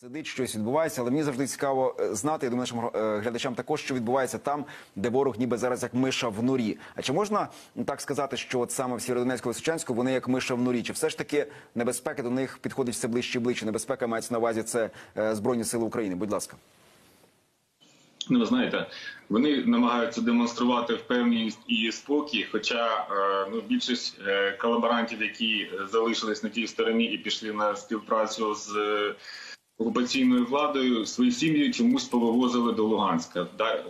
Сидить щось відбувається, але мені завжди цікаво е, знати. Я думаю, нашим е, глядачам також, що відбувається там, де ворог ніби зараз як миша в норі. А чи можна так сказати, що от саме в Сєвєродонецьку Лисичанську вони як миша в норі? Чи все ж таки небезпека до них підходить все ближче і ближче? Небезпека мається на увазі це е, збройні сили України. Будь ласка. Ну, ви знаєте, вони намагаються демонструвати впевненість і спокій. Хоча ну більшість колаборантів, які залишились на тій стороні і пішли на співпрацю з окупаційною владою, свої сім'ї чомусь повивозили до Луганська.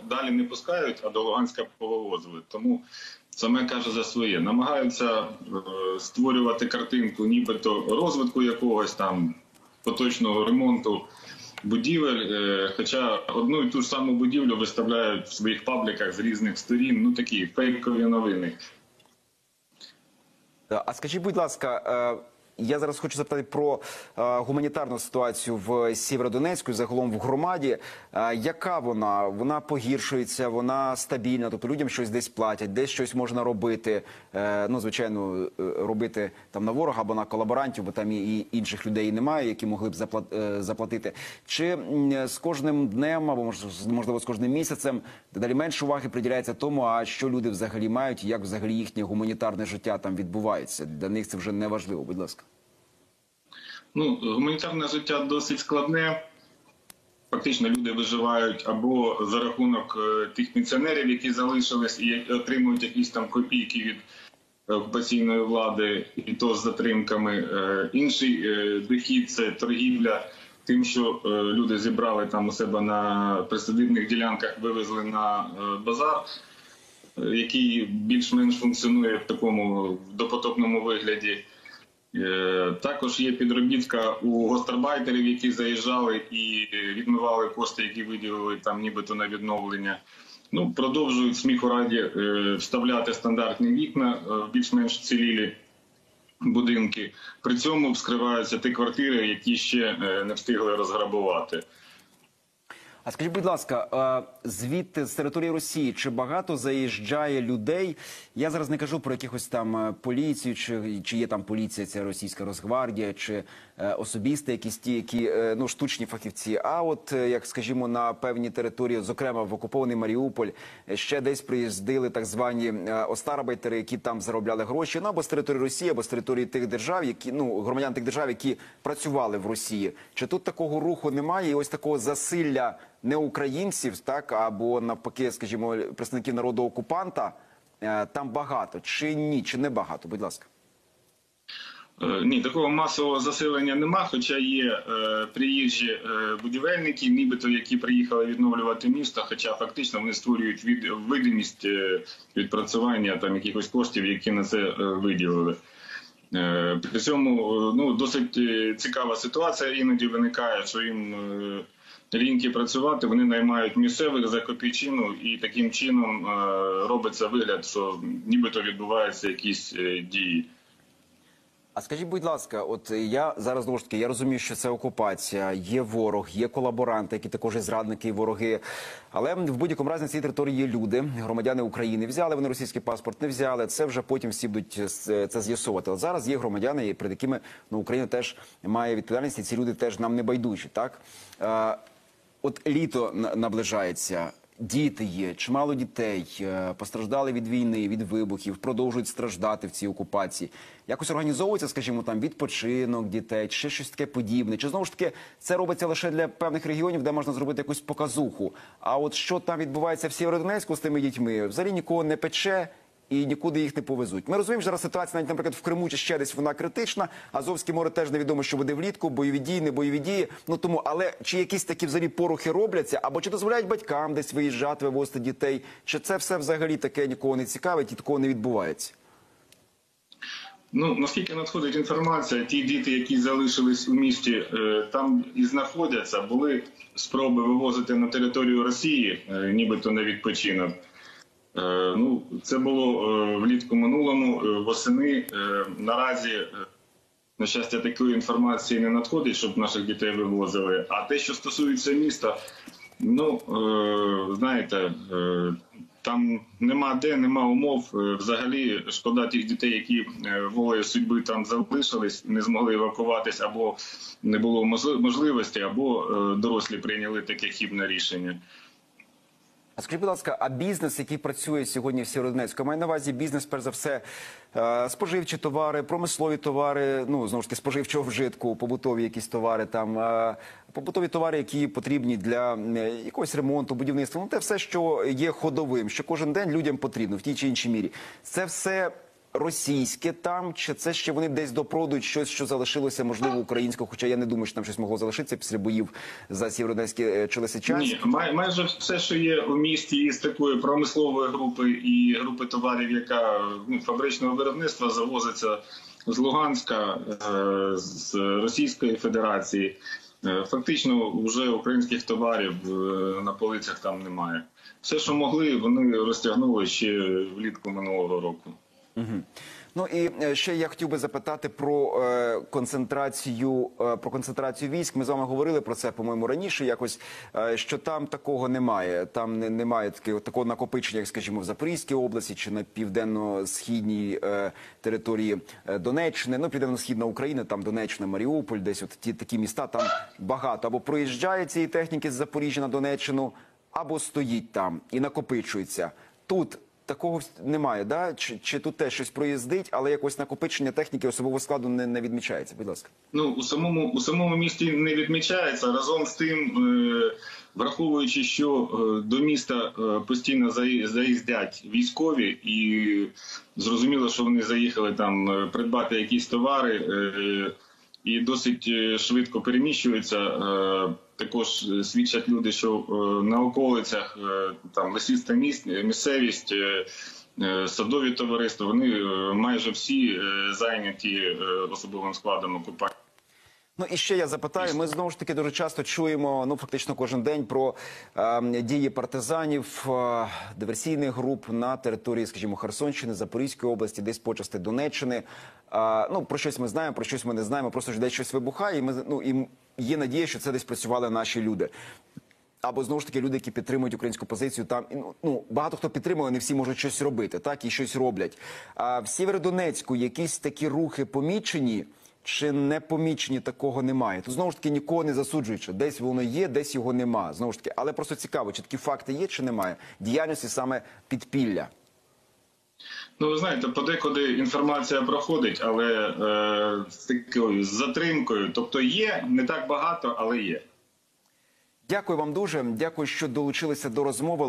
Далі не пускають, а до Луганська повивозили. Тому саме каже за своє. Намагаються е, створювати картинку, нібито розвитку якогось там поточного ремонту будівель. е, Хоча одну і ту ж саму будівлю виставляють в своїх пабліках з різних сторін. Ну такі фейкові новини. А скажіть, будь ласка, е, я зараз хочу запитати про е, гуманітарну ситуацію в Сєвєродонецьку, загалом в громаді. Е, Яка вона? Вона погіршується, вона стабільна, тобто людям щось десь платять, десь щось можна робити. Е, Ну, звичайно, е, робити там на ворога або на колаборантів, бо там і інших людей немає, які могли б запла- е, заплатити. Чи з кожним днем або можливо з кожним місяцем дедалі менше уваги приділяється тому, а що люди взагалі мають, як взагалі їхнє гуманітарне життя там відбувається? Для них це вже не важливо. Будь ласка. Ну, гуманітарне життя досить складне. Фактично люди виживають або за рахунок е, тих пенсіонерів, які залишились і отримують якісь там копійки від окупаційної влади, і то з затримками. Е, Інший е, дохід це торгівля. Тим, що е, люди зібрали там у себе на присадибних ділянках, вивезли на е, базар, е, який більш-менш функціонує в такому допотопному вигляді. Е, Також є підробітка у гостарбайтерів, які заїжджали і відмивали кошти, які виділили там нібито на відновлення. Ну, продовжують сміху раді е, вставляти стандартні вікна е, в більш-менш цілілі будинки. При цьому вскриваються ті квартири, які ще не встигли розграбувати. А скажіть, будь ласка, е, звідти з території Росії чи багато заїжджає людей? Я зараз не кажу про якихось там е, поліцію, чи, чи є там поліція, ця російська Росгвардія, чи е, особисті якісь ті, які ну штучні фахівці. А от як скажімо, на певні території, зокрема в окупований Маріуполь, ще десь приїздили так звані остарбайтери, які там заробляли гроші, ну або з території Росії, або з території тих держав, які ну громадян тих держав, які працювали в Росії. Чи тут такого руху немає? І ось такого засилля не українців, так або навпаки, скажімо, представників народу окупанта е, там багато чи ні, чи не багато? Будь ласка. Е, Ні, такого масового заселення нема, хоча є е, приїжджі е, будівельники, нібито які приїхали відновлювати місто, хоча фактично вони створюють від, видимість е, відпрацювання там якихось коштів, які на це е, виділили. Е, при цьому е, ну, досить е, цікава ситуація іноді виникає, що їм е, ліньки працювати, вони наймають місцевих за копійчину, і таким чином е, робиться вигляд, що нібито відбуваються якісь е, дії. А скажіть, будь ласка, от я зараз знову ж таки я розумію, що це окупація, є ворог, є колаборанти, які також і зрадники і вороги. Але в будь-якому разі на цій території є люди, громадяни України. Взяли вони російський паспорт, не взяли. Це вже потім всі будуть е, це з'ясовувати. От зараз є громадяни, перед якими ну, Україна теж має відповідальність, і ці люди теж нам не байдужі. Так от літо наближається. Діти є, чимало дітей е, постраждали від війни, від вибухів, продовжують страждати в цій окупації. Якось організовується, скажімо, там відпочинок дітей, чи щось таке подібне. Чи знову ж таки це робиться лише для певних регіонів, де можна зробити якусь показуху? А от що там відбувається в Сєвєродонецьку з тими дітьми, взагалі нікого не пече. І нікуди їх не повезуть. Ми розуміємо, що зараз ситуація, навіть, наприклад, в Криму чи ще десь вона критична. Азовське море теж невідомо, що буде влітку, бойові дії, не бойові дії. Ну тому, але чи якісь такі взагалі порухи робляться, або чи дозволяють батькам десь виїжджати, вивозити дітей? Чи це все взагалі таке нікого не цікавить і такого не відбувається? Ну наскільки надходить інформація, ті діти, які залишились у місті, е, там і знаходяться, були спроби вивозити на територію Росії, е, нібито на відпочинок. Е, Ну, це було е, влітку минулому, е, восени. Наразі, на щастя, такої інформації не надходить, щоб наших дітей вивозили. А те, що стосується міста, ну знаєте, Там нема де, нема умов. Взагалі, шкода тих дітей, які волею судьби там залишились, не змогли евакуватись, або не було можливості, або дорослі прийняли таке хібне рішення. Скажіть, будь ласка, а бізнес, який працює сьогодні в Сєвєродонецьку, має на увазі бізнес, перш за все, е, споживчі товари, промислові товари, ну знову ж таки, споживчого вжитку, побутові якісь товари, там е, побутові товари, які потрібні для е, якогось ремонту, будівництва. Ну те все, що є ходовим, що кожен день людям потрібно в тій чи іншій мірі. Це все. Російське там, чи це ще вони десь допродують щось, що залишилося, можливо, українського, хоча я не думаю, що там щось могло залишитися після боїв за Сєвєродонецький е, чи Лисичанськ. Ні, май, майже все, що є у місті із такої промислової групи і групи товарів, яка ну, фабричного виробництва завозиться з Луганська, е, з Російської Федерації. Е, Фактично, вже українських товарів на полицях там немає. Все, що могли, вони розтягнули ще влітку минулого року. Ну і е, ще я хотів би запитати про е, концентрацію е, про концентрацію військ. Ми з вами говорили про це, по-моєму, раніше. Якось е, що там такого немає. Там не, немає такого, такого накопичення, як скажімо, в Запорізькій області чи на південно-східній е, території е, Донеччини. Ну, південно-східна Україна, там Донеччина, Маріуполь, десь от ті такі міста там багато. Або проїжджає цієї техніки з Запоріжжя на Донеччину, або стоїть там і накопичується тут. Такого немає, да? Чи, чи тут теж щось проїздить, але якось накопичення техніки особового складу не, не відмічається. Будь ласка. Ну у самому у самому місті не відмічається. Разом з тим, е, враховуючи, що е, до міста е, постійно заїздять військові, і зрозуміло, що вони заїхали там е, придбати якісь товари. е, І досить е, швидко переміщуються. Е, Також е, свідчать люди, що на околицях там лісиста міст, місцевість, садові товариства, вони майже всі зайняті особовим складом окупації. Ну і ще я запитаю. Ми знову ж таки дуже часто чуємо, ну фактично кожен день про е, дії партизанів, е, диверсійних груп на території, скажімо, Херсонщини, Запорізької області, десь почасти Донеччини. Е, ну про щось ми знаємо, про щось ми не знаємо. Просто ж десь щось вибухає, і ми ну і є надія, що це десь працювали наші люди. Або знову ж таки люди, які підтримують українську позицію, там ну, ну багато хто підтримує, не всі можуть щось робити, так і щось роблять. А в Сєвєродонецьку якісь такі рухи помічені чи не помічені, такого немає. Тут знову ж таки нікого не засуджуючи. Десь воно є, десь його нема. Знову ж таки, але просто цікаво, чи такі факти є, чи немає діяльності саме підпілля. Ну, ви знаєте, подекуди інформація проходить, але е, з такою затримкою. Тобто є не так багато, але є. Дякую вам дуже. Дякую, що долучилися до розмови.